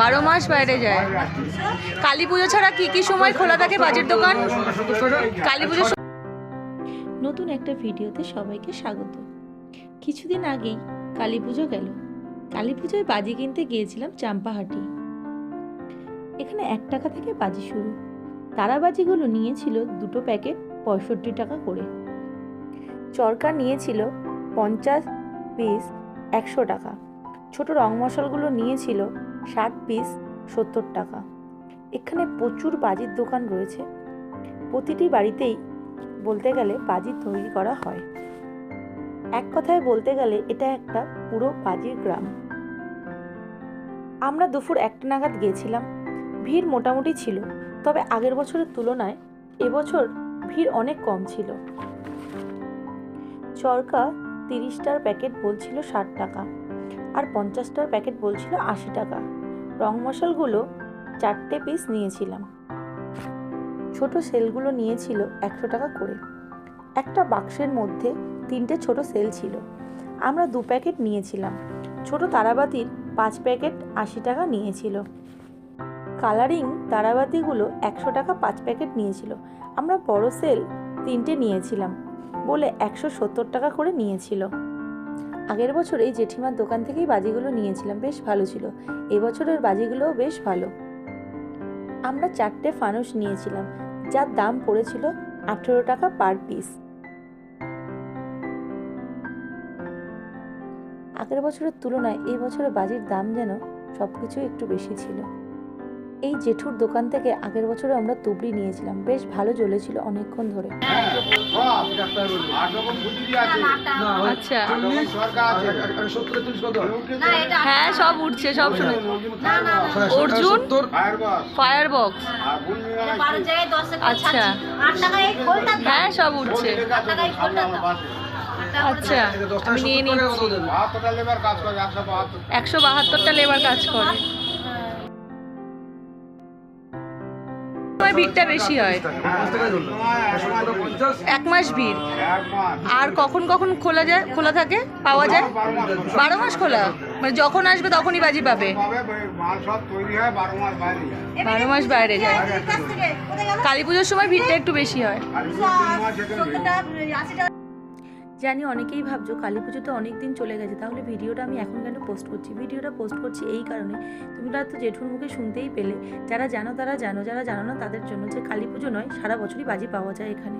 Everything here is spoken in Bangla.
বারো মাস বাইরে যায়। কালী পুজো ছাড়া কি কি সময় খোলা থাকে বাজের দোকান? কালী পুজো নতুন একটা ভিডিওতে সবাইকে স্বাগত। কিছুদিন আগেই কালী পুজো গেল। কালী পুজোয় বাজি কিনতে গিয়েছিলাম চাম্পাহাটি। এখানে এক টাকা থেকে বাজি শুরু। তারাবাজিগুলো নিয়েছিল দুটো প্যাকেট পঁয়ষট্টি টাকা করে। চরকা নিয়েছিল পঞ্চাশ পিস একশো টাকা। ছোট রং মশালগুলো নিয়েছিল ষাট পিস সত্তর টাকা। এখানে প্রচুর বাজির দোকান রয়েছে। প্রতিটি বাড়িতেই বলতে গেলে বাজি তৈরি করা হয়। এক কথায় বলতে গেলে এটা একটা পুরো বাজির গ্রাম। আমরা দুপুর একটা নাগাদ গিয়েছিলাম। ভিড় মোটামুটি ছিল, তবে আগের বছরের তুলনায় এবছর ভিড় অনেক কম ছিল। চরকা তিরিশটার প্যাকেট বলছিল ষাট টাকা। আর পঞ্চাশটার প্যাকেট বলছিল আশি টাকা। রং মশালগুলো চারটে পিস নিয়েছিলাম। ছোট সেলগুলো নিয়েছিল একশো টাকা করে। একটা বাক্সের মধ্যে তিনটে ছোট সেল ছিল। আমরা দু প্যাকেট নিয়েছিলাম। ছোট তারাবাতির পাঁচ প্যাকেট আশি টাকা নিয়েছিল। কালারিং তারাবাতিগুলো একশো টাকা পাঁচ প্যাকেট নিয়েছিল। আমরা বড় সেল তিনটে নিয়েছিলাম বলে একশো সত্তর টাকা করে নিয়েছিল। আগের বছর এই জেঠিমার দোকান থেকেই বাজিগুলো নিয়েছিলাম, বেশ ভালো ছিল। এবছরের বাজিগুলোও বেশ ভালো। আমরা চারটে ফানুস নিয়েছিলাম, যার দাম পড়েছিল আঠেরো টাকা পার পিস। আগের বছরের তুলনায় এই বছরের বাজির দাম যেন সব কিছু একটু বেশি ছিল। এই জেঠুর দোকান থেকে আগের বছরে আমরা তুবড়ি নিয়েছিলাম। বেশ ভালো জ্বলেছিল অনেকক্ষণ ধরে। আচ্ছা। হ্যাঁ সব উঠছে, সব শুনে। অর্জুন? ফায়ার বক্স আচ্ছা। হ্যাঁ সব উঠছে। আচ্ছা আমি নিয়ে নিচ্ছি। একশো বাহাত্তরটা লেবার কাজ করে। সময় ভিড়টা বেশি হয়। এক মাস ভিড়। আর কখন কখন খোলা যায়, খোলা থাকে, পাওয়া যায়? বারো মাস খোলা। মানে যখন আসবে তখনই বাজি পাবে। বারো মাস বাইরে যায়। কালী পুজোর সময় ভিড়টা একটু বেশি হয়। জানি অনেকেই ভাবছ কালী পুজো তো অনেক দিন চলে গেছে, তাহলে ভিডিওটা আমি এখন কেন পোস্ট করছি? ভিডিওটা পোস্ট করছি এই কারণে। তোমরা তো জেঠুর মুখে শুনতেই পেলে। যারা জানো তারা জানো, যারা জানো না তাদের জন্য যে কালী পুজো নয়, সারা বছরই বাজি পাওয়া যায় এখানে।